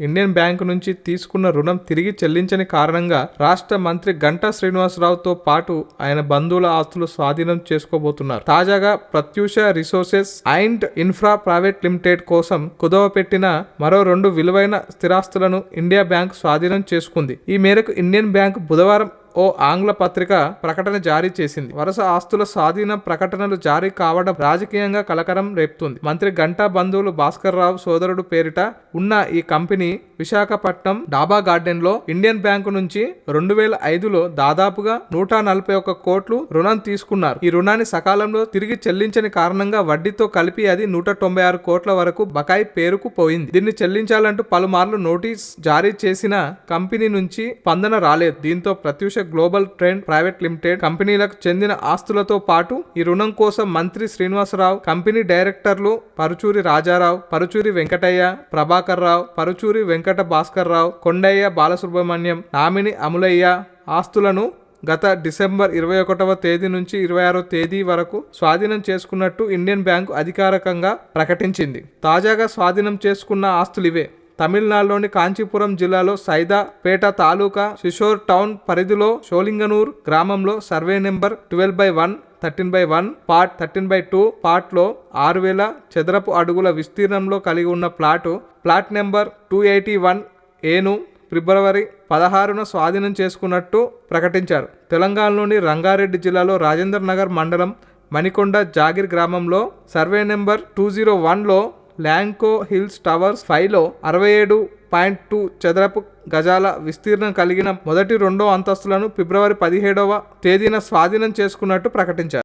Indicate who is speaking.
Speaker 1: Indian bank నుంచి తీసుకున్న రుణం తిరిగి చెల్లించని కారణంగా రాష్ట్ర మంత్రి గంటా శ్రీనివాసరావుతో పాటు ఆయన బంధువుల ఆస్తులు స్వాధీనం చేసుకోబోతున్నారు. తాజాగా Pratyusha resources and infra private limited కోసం కుదవపెట్టిన మరో రెండు విలువైన స్థిరాస్తులను ఇండియా బ్యాంక్ స్వాధీనం చేసుకుంది. ఈ మేరకు ఇండియన్ బ్యాంక్ బుధవారం ఓ ఆంగ్ల పత్రిక ప్రకటన జారీ చేసింది. వరుస ఆస్తుల స్వాధీన ప్రకటనలు జారీ కావడం రాజకీయంగా కలకరం రేపుతుంది. మంత్రి గంటా బంధువులు భాస్కర్ రావు సోదరుడు పేరిట ఉన్న ఈ కంపెనీ విశాఖపట్నం డాబా గార్డెన్లో ఇండియన్ బ్యాంకు నుంచి రెండు వేల ఐదులో దాదాపుగా నూట నలభై ఒక్క కోట్లు రుణం తీసుకున్నారు. ఈ రుణాన్ని సకాలంలో తిరిగి చెల్లించని కారణంగా వడ్డీతో కలిపి అది నూట తొంభై ఆరు కోట్ల వరకు బకాయి పేరుకు పోయింది. దీన్ని చెల్లించాలంటూ పలుమార్లు నోటీస్ జారీ చేసిన కంపెనీ నుంచి స్పందన రాలేదు. దీంతో Pratyusha global trend private limited కంపెనీలకు చెందిన ఆస్తులతో పాటు ఈ రుణం కోసం మంత్రి శ్రీనివాసరావు కంపెనీ డైరెక్టర్లు పరుచూరి రాజారావు పరుచూరి వెంకటయ్య ప్రభాకర్ రావు పరుచూరి వెంకట భాస్కర్ రావు కొండయ్య బాలసుబ్రహ్మణ్యం నామిని అములయ్య ఆస్తులను గత డిసెంబర్ ఇరవై ఒకటవ తేదీ నుంచి ఇరవై ఆరో తేదీ వరకు స్వాధీనం చేసుకున్నట్టు ఇండియన్ బ్యాంకు అధికారికంగా ప్రకటించింది. తాజాగా స్వాధీనం చేసుకున్న ఆస్తులు ఇవే. తమిళనాడులోని కాంచీపురం జిల్లాలో సైదాపేట తాలూకా శిషోర్ టౌన్ పరిధిలో షోలింగనూర్ గ్రామంలో survey number twelve by one thirteen by one part thirteen by two పార్ట్లో ఆరు వేల చదరపు అడుగుల విస్తీర్ణంలో కలిగి ఉన్న plot plot number two eighty one ఏను ఫిబ్రవరి పదహారున స్వాధీనం చేసుకున్నట్టు ప్రకటించారు. తెలంగాణలోని రంగారెడ్డి జిల్లాలో రాజేంద్ర నగర్ మండలం మణికొండ జాగిర్ గ్రామంలో సర్వే నెంబర్ టూ జీరో వన్లో ల్యాంకో హిల్స్ టవర్స్ ఫైవ్లో అరవై ఏడు పాయింట్ టూ చదరపు గజాల విస్తీర్ణం కలిగిన మొదటి రెండో అంతస్తులను ఫిబ్రవరి పదిహేడవ తేదీన స్వాధీనం చేసుకున్నట్టు ప్రకటించారు.